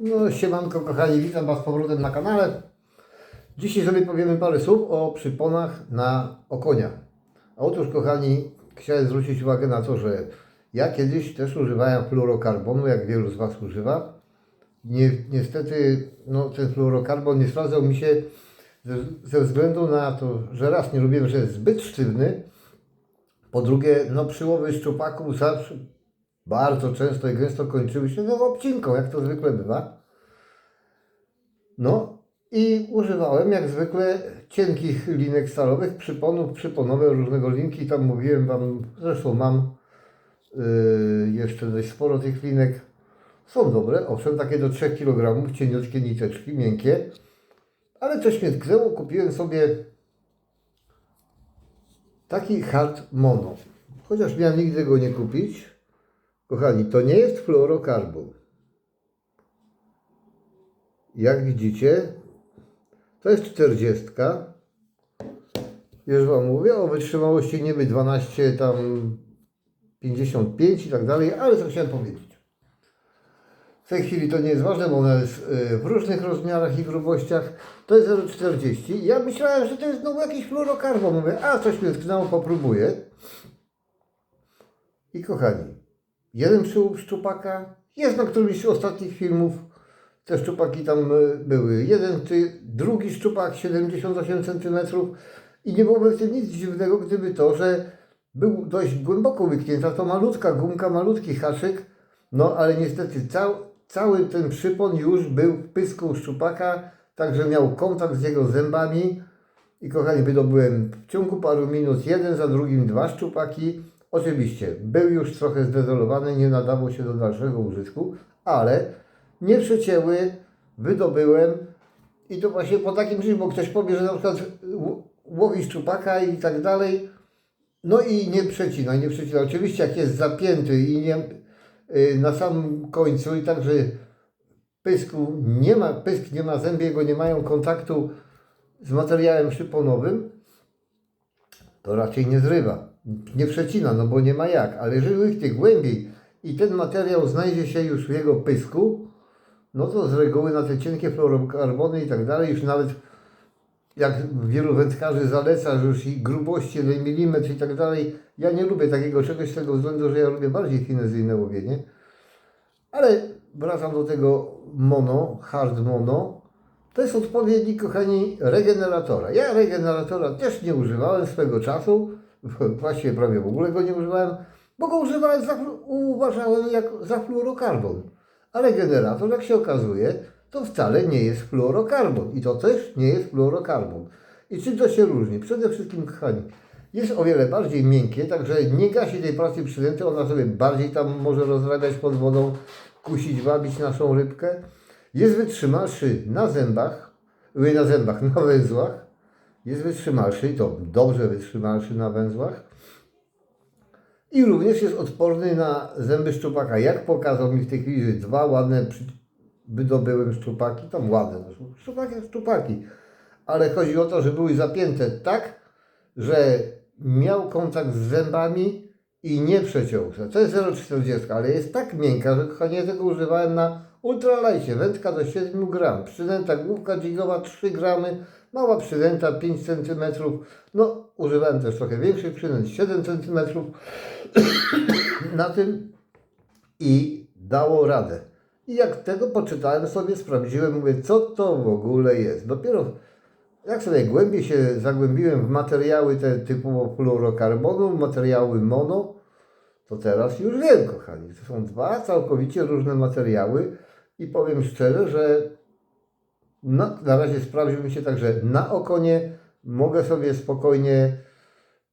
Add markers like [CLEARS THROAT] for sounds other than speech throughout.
No siemanko kochani, witam Was z powrotem na kanale. Dzisiaj sobie powiemy parę słów o przyponach na okonia. Otóż kochani, chciałem zwrócić uwagę na to, że ja kiedyś też używałem fluorokarbonu, jak wielu z Was używa. Nie, niestety no, ten fluorokarbon nie sprawdzał mi się ze, ze względu na to, że raz nie lubiłem, że jest zbyt sztywny, po drugie, no przyłowy szczupaków zawsze bardzo często i gęsto kończyły się no, obcinką, jak to zwykle bywa. No i używałem jak zwykle cienkich linek stalowych, przyponów, przyponowe, różnego linki. Tam mówiłem Wam, zresztą mam yy, jeszcze dość sporo tych linek. Są dobre, owszem, takie do 3 kg, cieniutkie niteczki, miękkie. Ale coś mnie tknęło, kupiłem sobie taki hard mono. Chociaż miałem nigdy go nie kupić. Kochani, to nie jest fluorokarbon. Jak widzicie, to jest 40. Już Wam mówię o wytrzymałości niby 12, tam 55 i tak dalej, ale co chciałem powiedzieć. W tej chwili to nie jest ważne, bo ona jest y, w różnych rozmiarach i grubościach. To jest 0,40. Ja myślałem, że to jest znowu jakiś fluorokarbon. Mówię, a coś mnie tknęło, popróbuję. I kochani, jeden przyłóg szczupaka jest na którymś z ostatnich filmów. Te szczupaki tam e, były. Jeden, ty, drugi szczupak 78 cm i nie byłoby w tym nic dziwnego, gdyby to, że był dość głęboko łyknięta, to malutka gumka, malutki haczyk, no ale niestety cał, cały ten przypon już był w pysku szczupaka, także miał kontakt z jego zębami i kochani, wydobyłem w ciągu paru minut jeden za drugim dwa szczupaki. Oczywiście był już trochę zdezolowany, nie nadawał się do dalszego użytku, ale nie przecięły, wydobyłem i to właśnie po takim czymś, bo ktoś powie, że na przykład łowi szczupaka i tak dalej, no i nie przecina, nie przecina. Oczywiście jak jest zapięty i nie, y, na samym końcu i także pysku nie ma, pysk nie ma zęby, jego nie mają kontaktu z materiałem szyponowym, to raczej nie zrywa. Nie przecina, no bo nie ma jak. Ale jeżeli łyknie głębiej i ten materiał znajdzie się już w jego pysku, no to z reguły na te cienkie fluorokarbony i tak dalej, już nawet jak wielu wędkarzy zaleca, że już i grubości, jeden milimetr i tak dalej. Ja nie lubię takiego czegoś z tego względu, że ja lubię bardziej finezyjne łowienie. Ale wracam do tego mono, hard mono. To jest odpowiednik, kochani, regeneratora. Ja regeneratora też nie używałem swego czasu. [LAUGHS] Właściwie prawie w ogóle go nie używałem, bo go używałem, za, uważałem jak za fluorokarbon. A regenerator, jak się okazuje, to wcale nie jest fluorokarbon. I to też nie jest fluorokarbon. I czym to się różni? Przede wszystkim, kochani, jest o wiele bardziej miękkie, także nie gasi tej pracy przydęty, ona sobie bardziej tam może rozrabiać pod wodą, kusić, wabić naszą rybkę. Jest wytrzymalszy na zębach, y, na zębach, [LAUGHS] na węzłach. Jest wytrzymalszy i to dobrze wytrzymalszy na węzłach. I również jest odporny na zęby szczupaka. Jak pokazał mi w tej chwili, dwa ładne wydobyłem szczupaki, tam ładne, szczupaki szczupaki. Ale chodzi o to, że były zapięte tak, że miał kontakt z zębami i nie przeciął się. To jest 0,40, ale jest tak miękka, że kochanie tego używałem na ultralajcie. Wędka do 7 gram, przynęta główka dźwigowa 3 gramy, mała przynęta 5 cm. No, używałem też trochę większych przynęt, 7 cm na tym i dało radę. I jak tego poczytałem sobie, sprawdziłem, mówię, co to w ogóle jest. Dopiero jak sobie głębiej się zagłębiłem w materiały te typu fluorokarbonu, materiały mono, to teraz już wiem, kochani. To są dwa całkowicie różne materiały i powiem szczerze, że na, na razie sprawdził mi się tak, że na okonie mogę sobie spokojnie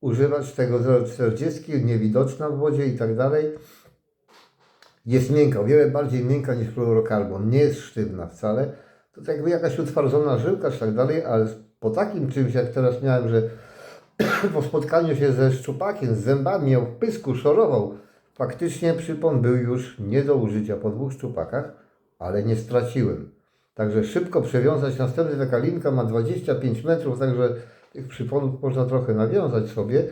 używać tego 0,40, niewidoczna w wodzie i tak dalej. Jest miękka, o wiele bardziej miękka niż fluorokarbon. Nie jest sztywna wcale. To tak jakby jakaś utwardzona żyłka czy tak dalej, ale po takim czymś, jak teraz miałem, że [CLEARS THROAT] po spotkaniu się ze szczupakiem, z zębami, w pysku, szorował, faktycznie przypon był już nie do użycia po dwóch szczupakach, ale nie straciłem. Także szybko przewiązać. Następny taka linka ma 25 metrów, także tych przyponów można trochę nawiązać sobie.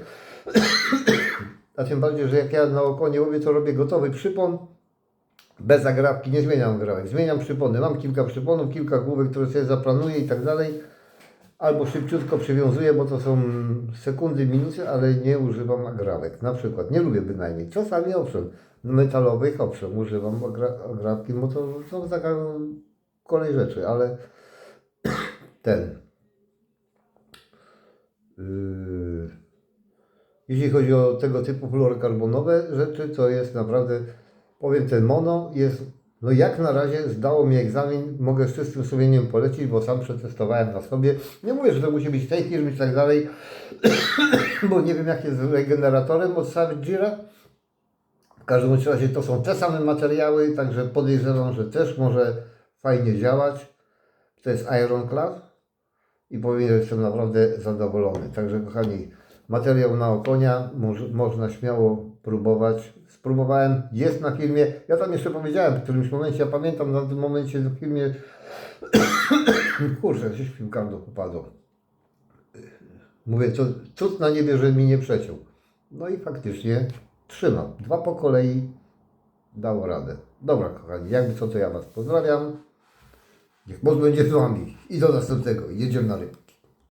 [CLEARS THROAT] A tym bardziej, że jak ja na okonie łowię, to robię gotowy przypon Bez zagrawki nie zmieniam grawek. Zmieniam przypony. Mam kilka przyponów, kilka główek, które sobie zaplanuję i tak dalej. Albo szybciutko przywiązuję, bo to są sekundy, minuty, ale nie używam agrawek. Na przykład, nie lubię bynajmniej. Czasami owszem, metalowych owszem, używam agra- agrawki, bo to są taka kolej rzeczy, ale [CLEARS THROAT] ten. Yy, jeśli chodzi o tego typu fluorokarbonowe rzeczy, to jest naprawdę, powiem, ten mono jest, no jak na razie zdało mi egzamin, mogę z czystym sumieniem polecić, bo sam przetestowałem na sobie. Nie mówię, że to musi być tej firmy i tak dalej, [CLEARS THROAT] bo nie wiem jak jest z regeneratorem od Savage'a. W każdym razie to są te same materiały, także podejrzewam, że też może fajnie działać. To jest Ironclad i powiem, że jestem naprawdę zadowolony. Także kochani, materiał na okonia, moż, można śmiało próbować. Spróbowałem, jest na filmie. Ja tam jeszcze powiedziałem w którymś momencie, ja pamiętam na tym momencie w filmie, [COUGHS] kurczę, gdzieś piłkardo popadło. Mówię, co, cud na niebie, że mi nie przeciął. No i faktycznie trzymam. Dwa po kolei dało radę. Dobra, kochani, jakby co, to ja Was pozdrawiam. Niech moc będzie z Wami. I do następnego. Jedziemy na ryb.